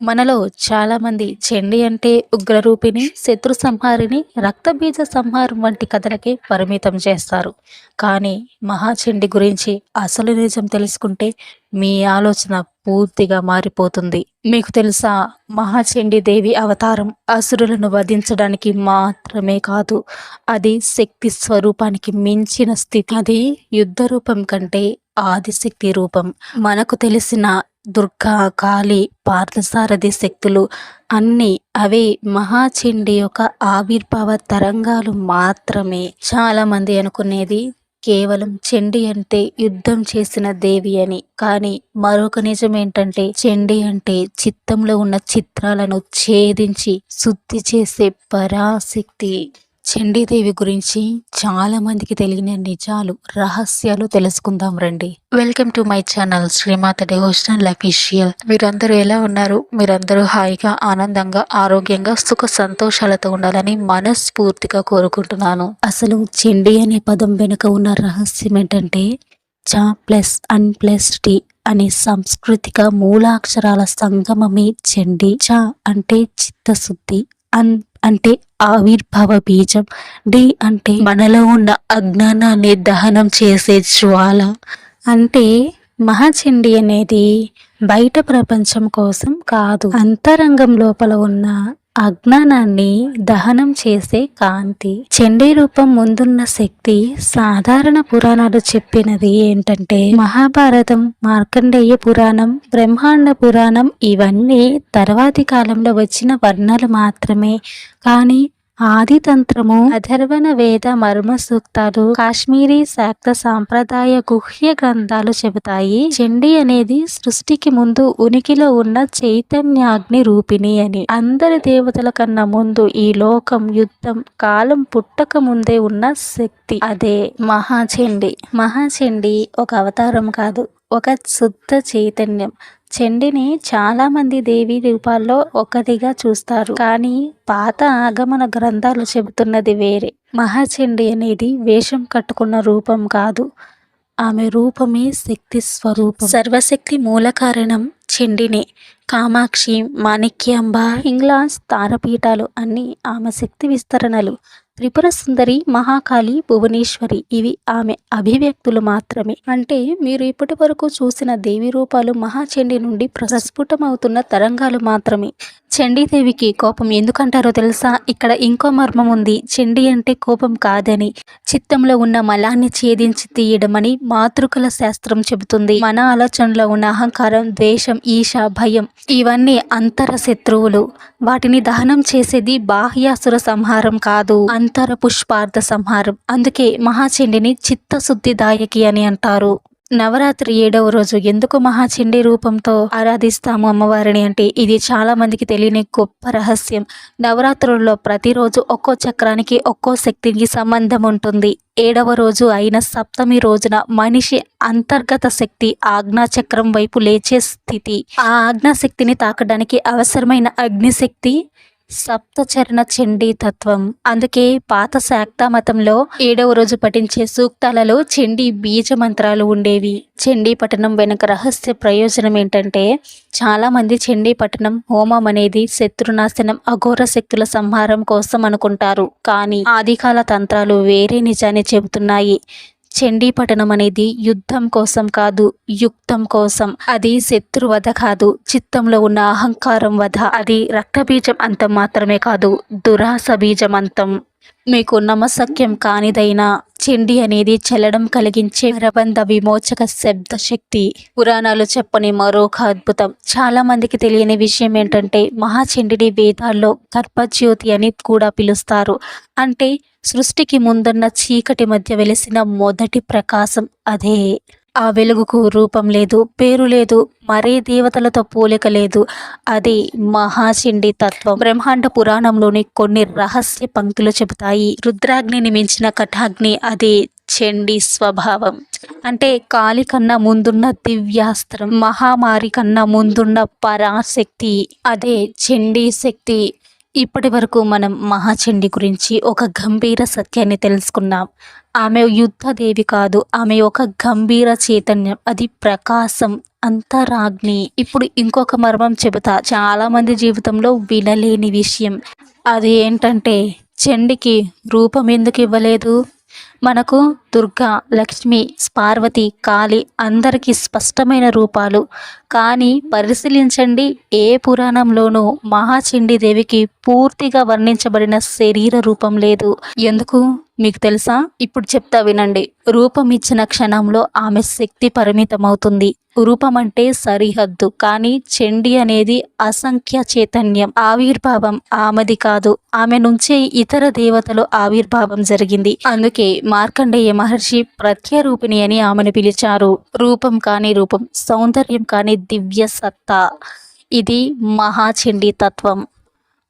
మనలో చాలామంది చెండి అంటే ఉగ్రరూపిణి శత్రు సంహారిని రక్తబీజ సంహారం వంటి కథలకే పరిమితం చేస్తారు. కానీ మహాచండి గురించి అసలు నిజం తెలుసుకుంటే మీ ఆలోచన పూర్తిగా మారిపోతుంది. మీకు తెలుసా మహాచండి దేవి అవతారం అసురులను వధించడానికి మాత్రమే కాదు అది శక్తి స్వరూపానికి మించిన స్థితి. అది యుద్ధ రూపం కంటే ఆదిశక్తి రూపం. మనకు తెలిసిన దుర్గా కాళీ పార్థసారథి శక్తులు అన్నీ అవే మహాచండి యొక్క ఆవిర్భావ తరంగాలు మాత్రమే. చాలామంది అనుకునేది కేవలం చండి అంటే యుద్ధం చేసిన దేవి అని. కానీ మరొక నిజం ఏంటంటే చండి అంటే చిత్తంలో ఉన్న చిత్రాలను ఛేదించి శుద్ధి చేసే పరాశక్తి. చండీదేవి గురించి చాలా మందికి తెలియని నిజాలు రహస్యాలు తెలుసుకుందాం రండి. Welcome to my channel Srimata devotional official మీరందరూ ఎలా ఉన్నారు? మీరందరూ హాయిగా ఆనందంగా ఆరోగ్యంగా సుఖ సంతోషాలతో ఉండాలని మనస్ఫూర్తిగా కోరుకుంటున్నాను. అసలు చండీ అనే పదం వెనుక ఉన్న రహస్యం ఏంటంటే చ ప్లస్ అన్ ప్లస్ టి అనే సాంస్కృతిక మూలాక్షరాల సంగమమే చండీ. చ అంటే చిత్తశుద్ధి అన్ అంటే ఆవిర్భావ బీజం. డి అంటే మనలో ఉన్న అజ్ఞానాన్ని దహనం చేసే జ్వాల. అంటే మహాచండి అనేది బయట ప్రపంచం కోసం కాదు అంతరంగం లోపల ఉన్న అజ్ఞానాన్ని దహనం చేసే కాంతి. చండీ రూపం ముందున్న శక్తి సాధారణ పురాణాలు చెప్పినది ఏంటంటే మహాభారతం మార్కండేయ పురాణం బ్రహ్మాండ పురాణం ఇవన్నీ తర్వాతి కాలంలో వచ్చిన వర్ణాలు మాత్రమే. కానీ ఆదితంత్రము అధర్వణ వేద మర్మ సూక్తాలు కాశ్మీరీ శాక్త సాంప్రదాయ గుహ్య గ్రంథాలు చెబుతాయి. చండి అనేది సృష్టికి ముందు ఉనికిలో ఉన్న చైతన్యాగ్ని రూపిణి అని. అందరి దేవతల కన్నా ముందు ఈ లోకం యుద్ధం కాలం పుట్టక ముందే ఉన్న శక్తి. అదే మహాచండి. మహాచండి ఒక అవతారం కాదు. ఒక శుద్ధ చైతన్యం. చండిని చాలామంది దేవి రూపాల్లో ఒకటిగా చూస్తారు. కానీ పాత ఆగమన గ్రంథాలు చెబుతున్నది వేరే. మహాచండి అనేది వేషం కట్టుకున్న రూపం కాదు. ఆమె రూపమే శక్తి స్వరూపం. సర్వశక్తి మూల కారణం చండినే. కామాక్షి మాణిక్యాంబ ఇంగ్లాస్ తారపీఠాలు అన్నీ ఆమె శక్తి విస్తరణలు. త్రిపుర సుందరి మహాకాళి భువనేశ్వరి ఇవి ఆమె అభివ్యక్తులు మాత్రమే. అంటే మీరు ఇప్పటి వరకు చూసిన దేవి రూపాలు మహాచండి నుండి ప్రస్ఫుటమవుతున్న తరంగాలు మాత్రమే. చండీదేవికి కోపం ఎందుకంటారో తెలుసా? ఇక్కడ ఇంకో మర్మం ఉంది. చండీ అంటే కోపం కాదని చిత్తంలో ఉన్న మలాన్ని ఛేదించి తీయడమని మాతృకల శాస్త్రం చెబుతుంది. మన ఆలోచనలో ఉన్న అహంకారం ద్వేషం ఈశ భయం ఇవన్నీ అంతర శత్రువులు వాటిని దహనం చేసేది బాహ్యాసుర సంహారం కాదు అంతర పుష్పార్థ సంహారం. అందుకే మహాచండిని చిత్తశుద్ధిదాయకి అని అంటారు. నవరాత్రి ఏడవ రోజు ఎందుకు మహాచండీ రూపంతో ఆరాధిస్తాము అమ్మవారిని అంటే ఇది చాలా మందికి తెలియని గొప్ప రహస్యం. నవరాత్రుల్లో ప్రతిరోజు ఒక్కో చక్రానికి ఒక్కో శక్తికి సంబంధం ఉంటుంది. ఏడవ రోజు అయిన సప్తమి రోజున మనిషి అంతర్గత శక్తి ఆజ్ఞాచక్రం వైపు లేచే స్థితి. ఆ ఆజ్ఞాశక్తిని తాకడానికి అవసరమైన అగ్నిశక్తి సప్తచరణ చండీ తత్వం అందుకే పాత శాక్త మతంలో ఏడవ రోజు పఠించే సూక్తాలలో చండీ బీజ మంత్రాలు ఉండేవి. చండీ పఠనం వెనుక రహస్య ప్రయోజనం ఏంటంటే చాలా మంది చండీ పఠనం హోమం అనేది శత్రునాశనం అఘోర శక్తుల సంహారం కోసం అనుకుంటారు. కానీ ఆదికాల తంత్రాలు వేరే నిజాన్ని చెబుతున్నాయి. చండీపట్టణం అనేది యుద్ధం కోసం కాదు యుక్తం కోసం. అది శత్రువధ కాదు చిత్తంలో ఉన్న అహంకారం వధ. అది రక్తబీజం అంతం మాత్రమే కాదు దురాస బీజం అంతం. మీకు నమసక్యం కానిదైనా చెండి అనేది చెల్లడం కలిగించే ప్రబంధ విమోచక శబ్ద శక్తి. పురాణాలు చెప్పని మరొక అద్భుతం. చాలా మందికి తెలియని విషయం ఏంటంటే మహాచండిని వేదాల్లో గర్భజ్యోతి అని కూడా పిలుస్తారు. అంటే సృష్టికి ముందున్న చీకటి మధ్య వెలిసిన మొదటి ప్రకాశం అదే. ఆ వెలుగుకు రూపం లేదు పేరు లేదు మరే దేవతలతో పోలిక లేదు. అది మహాచండి తత్వం. బ్రహ్మాండ పురాణంలోని కొన్ని రహస్య పంక్తులు చెబుతాయి. రుద్రాగ్నిని మించిన కఠాగ్ని అది చెండి స్వభావం. అంటే కాలి కన్నా ముందున్న దివ్యాస్త్రం మహామారి కన్నా ముందున్న పరాశక్తి అదే చండీ శక్తి. ఇప్పటి వరకు మనం మహాచండి గురించి ఒక గంభీర సత్యాన్ని తెలుసుకున్నాం. ఆమె యుద్ధదేవి కాదు ఆమె ఒక గంభీర చైతన్యం అది ప్రకాశం అంతరాగ్ని. ఇప్పుడు ఇంకొక మర్మం చెబుతా. చాలామంది జీవితంలో వినలేని విషయం. అది ఏంటంటే చండికి రూపం ఎందుకు ఇవ్వలేదు? మనకు దుర్గా లక్ష్మి పార్వతి కాళి అందరికీ స్పష్టమైన రూపాలు. కానీ పరిశీలించండి ఏ పురాణంలోనూ మహాచండీదేవికి పూర్తిగా వర్ణించబడిన శరీర రూపం లేదు. ఎందుకు? మీకు తెలుసా? ఇప్పుడు చెప్తా వినండి. రూపం ఇచ్చిన క్షణంలో ఆమె శక్తి పరిమితమవుతుంది. రూపం అంటే సరిహద్దు. కానీ చెండి అనేది అసంఖ్య చైతన్యం ఆవిర్భావం ఆమెది కాదు. ఆమె నుంచే ఇతర దేవతలు ఆవిర్భావం జరిగింది. అందుకే మార్కండేయ మహర్షి ప్రత్యరూపిణి అని ఆమెను పిలిచారు. రూపం కాని రూపం సౌందర్యం కాని దివ్య సత్తా. ఇది మహాచండీ తత్వం.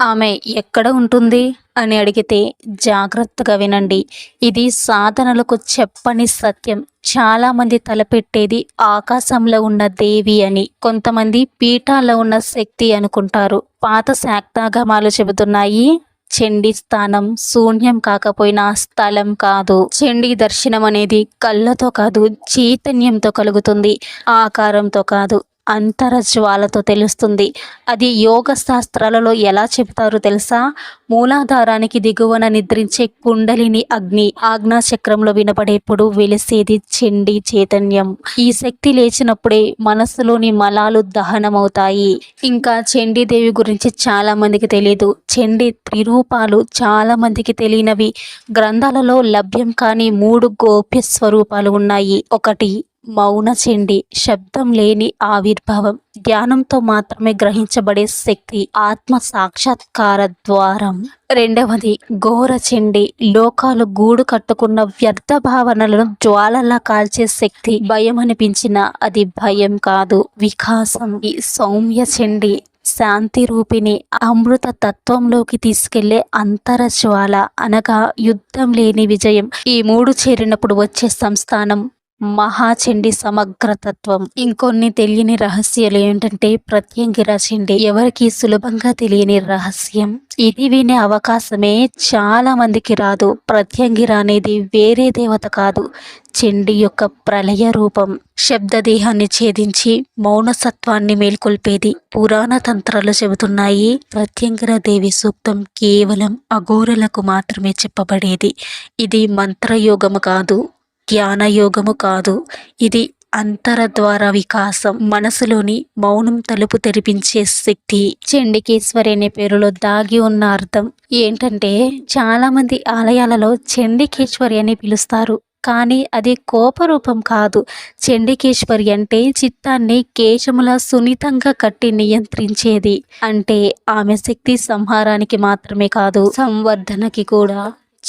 ఆమె ఎక్కడ ఉంటుంది? అని అడిగితే జాగ్రత్తగా వినండి. ఇది సాధనలకు చెప్పని సత్యం. చాలామంది తలపెట్టేది ఆకాశంలో ఉన్న దేవి అని. కొంతమంది పీఠాల్లో ఉన్న శక్తి అనుకుంటారు. పాత శాక్తాగమాలు చెబుతున్నాయి చండీ స్థానం శూన్యం కాకపోయినా స్థలం కాదు. చెండి దర్శనం అనేది కళ్ళతో కాదు చైతన్యంతో కలుగుతుంది ఆకారంతో కాదు. అంతరజ్వాలతో తెలుస్తుంది. అది యోగ శాస్త్రాలలో ఎలా చెబుతారు తెలుసా? మూలాధారానికి దిగువన నిద్రించే కుండలిని అగ్ని ఆజ్ఞా చక్రంలో వినపడేప్పుడు వెలిసేది చెండి చైతన్యం. ఈ శక్తి లేచినప్పుడే మనస్సులోని మలాలు దహనమవుతాయి. ఇంకా చండీదేవి గురించి చాలా మందికి తెలియదు చండీ త్రిరూపాలు చాలా మందికి తెలియనవి. గ్రంథాలలో లభ్యం కాని మూడు గోప్య స్వరూపాలు ఉన్నాయి. ఒకటి మౌన చెండి శబ్దం లేని ఆవిర్భావం ధ్యానంతో మాత్రమే గ్రహించబడే శక్తి ఆత్మ సాక్షాత్కార ద్వారం. రెండవది ఘోర చెండి లోకాలు గూడు కట్టుకున్న వ్యర్థ భావనలను జ్వాలలా కాల్చే శక్తి భయం అనిపించిన అది భయం కాదు. వికాసం ఈ సౌమ్య చెండి శాంతి రూపిణి అమృత తత్వంలోకి తీసుకెళ్ళే అంతర జ్వాల అనగా యుద్ధం లేని విజయం. ఈ మూడు చేరినప్పుడు వచ్చే సంస్థానం మహాచండి సమగ్రతత్వం. ఇంకొన్ని తెలియని రహస్యాలు ఏంటంటే ప్రత్యంగిర చండి ఎవరికి సులభంగా తెలియని రహస్యం. ఇది వినే అవకాశమే చాలా మందికి రాదు. ప్రత్యంగిర అనేది వేరే దేవత కాదు. చండి యొక్క ప్రళయ రూపం. శబ్దదేహాన్ని ఛేదించి మౌనసత్వాన్ని మేల్కొల్పేది. పురాణ తంత్రాలు చెబుతున్నాయి ప్రత్యంగిర దేవి సూక్తం కేవలం అఘోరలకు మాత్రమే చెప్పబడేది. ఇది మంత్రయోగము కాదు. జ్ఞానయోగము కాదు. ఇది అంతర ద్వారా వికాసం. మనసులోని మౌనం తలుపు తెరిపించే శక్తి. చండికేశ్వరి అనే పేరులో దాగి ఉన్న అర్థం ఏంటంటే చాలా మంది ఆలయాలలో చండికేశ్వరి అని పిలుస్తారు. కానీ అది కోపరూపం కాదు. చండికేశ్వరి అంటే చిత్తాన్ని కేశముల సున్నితంగా కట్టి నియంత్రించేది. అంటే ఆమె శక్తి సంహారానికి మాత్రమే కాదు సంవర్ధనకి కూడా.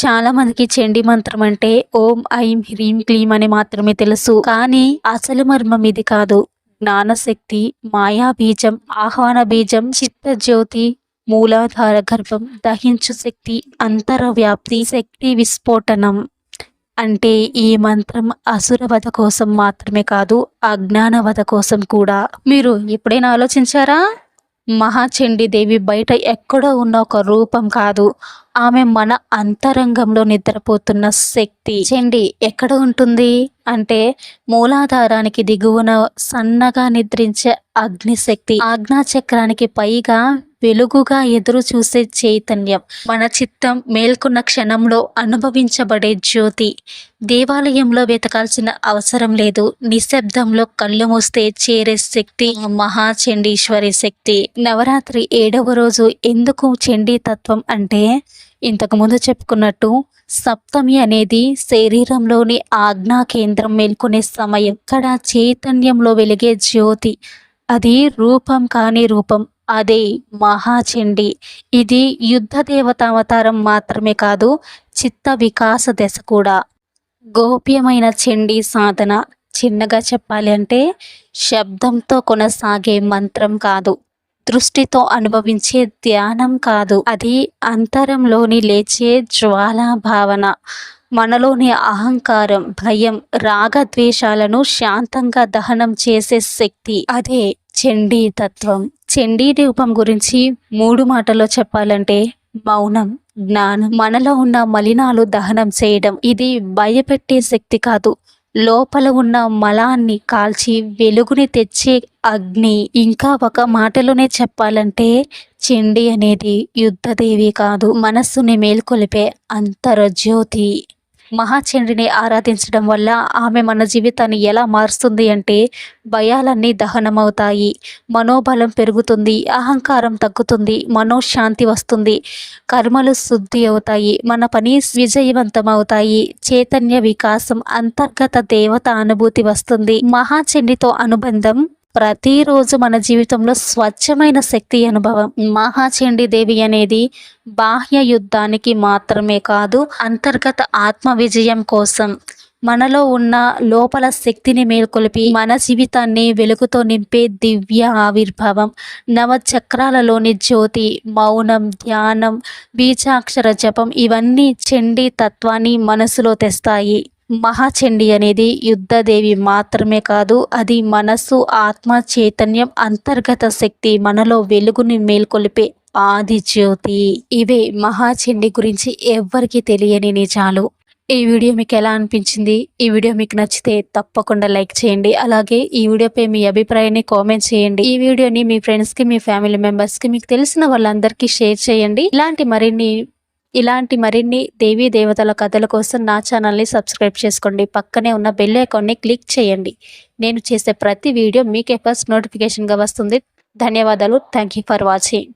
చాలా మందికి చండి మంత్రం అంటే ఓం ఐం హ్రీం క్లీం అని మాత్రమే తెలుసు. కానీ అసలు మర్మం ఇది కాదు. జ్ఞానశక్తి మాయా బీజం ఆహ్వాన బీజం చిత్తజ్యోతి మూలాధార గర్భం దహించు శక్తి అంతర వ్యాప్తి శక్తి విస్ఫోటనం అంటే ఈ మంత్రం అసురవధ కోసం మాత్రమే కాదు అజ్ఞానవధ కోసం కూడా. మీరు ఎప్పుడైనా ఆలోచించారా? మహాచండీదేవి బయట ఎక్కడో ఉన్న ఒక రూపం కాదు. ఆమె మన అంతరంగంలో నిద్రపోతున్న శక్తి. చండి ఎక్కడ ఉంటుంది? అంటే మూలాధారానికి దిగువన సన్నగా నిద్రించే అగ్నిశక్తి. ఆజ్ఞాచక్రానికి పైగా వెలుగుగా ఎదురు చూసే చైతన్యం. మన చిత్తం మేల్కొన్న క్షణంలో అనుభవించబడే జ్యోతి. దేవాలయంలో వెతకాల్సిన అవసరం లేదు. నిశ్శబ్దంలో కళ్ళు మూస్తే చేరే శక్తి మహాచండీశ్వరి శక్తి. నవరాత్రి ఏడవ రోజు ఎందుకు చండీ తత్వం అంటే ఇంతకుముందు చెప్పుకున్నట్టు సప్తమి అనేది శరీరంలోని ఆజ్ఞా కేంద్రం మేల్కొనే సమయం. ఇక్కడ చైతన్యంలో వెలిగే జ్యోతి అది రూపం కాని రూపం. అదే మహాచండి ఇది యుద్ధ దేవత అవతారం మాత్రమే కాదు చిత్త వికాస దశ కూడా. గోప్యమైన చండీ సాధన చిన్నగా చెప్పాలి అంటే శబ్దంతో కొనసాగే మంత్రం కాదు. దృష్టితో అనుభవించే ధ్యానం కాదు. అది అంతరంలోని లేచే జ్వాలా భావన మనలోని అహంకారం భయం రాగద్వేషాలను శాంతంగా దహనం చేసే శక్తి. అదే చండీ తత్వం చండీ రూపం గురించి మూడు మాటల్లో చెప్పాలంటే మౌనం జ్ఞానం. మనలో ఉన్న మలినాలు దహనం చేయడం. ఇది భయపెట్టే శక్తి కాదు. లోపల ఉన్న మలాన్ని కాల్చి వెలుగుని తెచ్చే అగ్ని. ఇంకా ఒక మాటలోనే చెప్పాలంటే చండి అనేది యుద్ధదేవి కాదు. మనస్సుని మేల్కొలిపే అంతరజ్యోతి. మహాచండిని ఆరాధించడం వల్ల ఆమె మన జీవితాన్ని ఎలా మారుస్తుంది అంటే భయాలన్నీ దహనమవుతాయి. మనోబలం పెరుగుతుంది అహంకారం తగ్గుతుంది మనోశాంతి వస్తుంది కర్మలు శుద్ధి అవుతాయి మన పని విజయవంతం అవుతాయి చైతన్య వికాసం అంతర్గత దేవత అనుభూతి వస్తుంది. మహాచండితో అనుబంధం ప్రతిరోజు మన జీవితంలో స్వచ్ఛమైన శక్తి అనుభవం. మహాచండి దేవి అనేది బాహ్య యుద్ధానికి మాత్రమే కాదు అంతర్గత ఆత్మ విజయం కోసం. మనలో ఉన్న లోపల శక్తిని మేల్కొలిపి మన జీవితాన్ని వెలుగుతో నింపే దివ్య ఆవిర్భావం. నవచక్రాలలోని జ్యోతి మౌనం ధ్యానం బీజాక్షర జపం ఇవన్నీ చండీ తత్వాన్ని మనసులో తెస్తాయి. మహాచండి అనేది యుద్ధదేవి మాత్రమే కాదు అది మనసు ఆత్మ చైతన్యం అంతర్గత శక్తి మనలో వెలుగుని మేల్కొలిపే ఆది జ్యోతి ఇవే మహాచండి గురించి ఎవ్వరికీ తెలియని నిజాలు. ఈ వీడియో మీకు ఎలా అనిపించింది? ఈ వీడియో మీకు నచ్చితే తప్పకుండా లైక్ చేయండి. అలాగే ఈ వీడియోపై మీ అభిప్రాయాన్ని కామెంట్ చేయండి. ఈ వీడియోని మీ ఫ్రెండ్స్కి మీ ఫ్యామిలీ మెంబర్స్కి మీకు తెలిసిన వాళ్ళందరికీ షేర్ చేయండి. ఇలాంటి మరిన్ని ఇలాంటి మరిన్ని దేవీ దేవతల కథల కోసం నా ఛానల్ని సబ్స్క్రైబ్ చేసుకోండి. పక్కనే ఉన్న బెల్ ఐకాన్ని క్లిక్ చేయండి. నేను చేసే ప్రతి వీడియో మీకే ఫస్ట్ నోటిఫికేషన్గా వస్తుంది. ధన్యవాదాలు. Thank you for watching.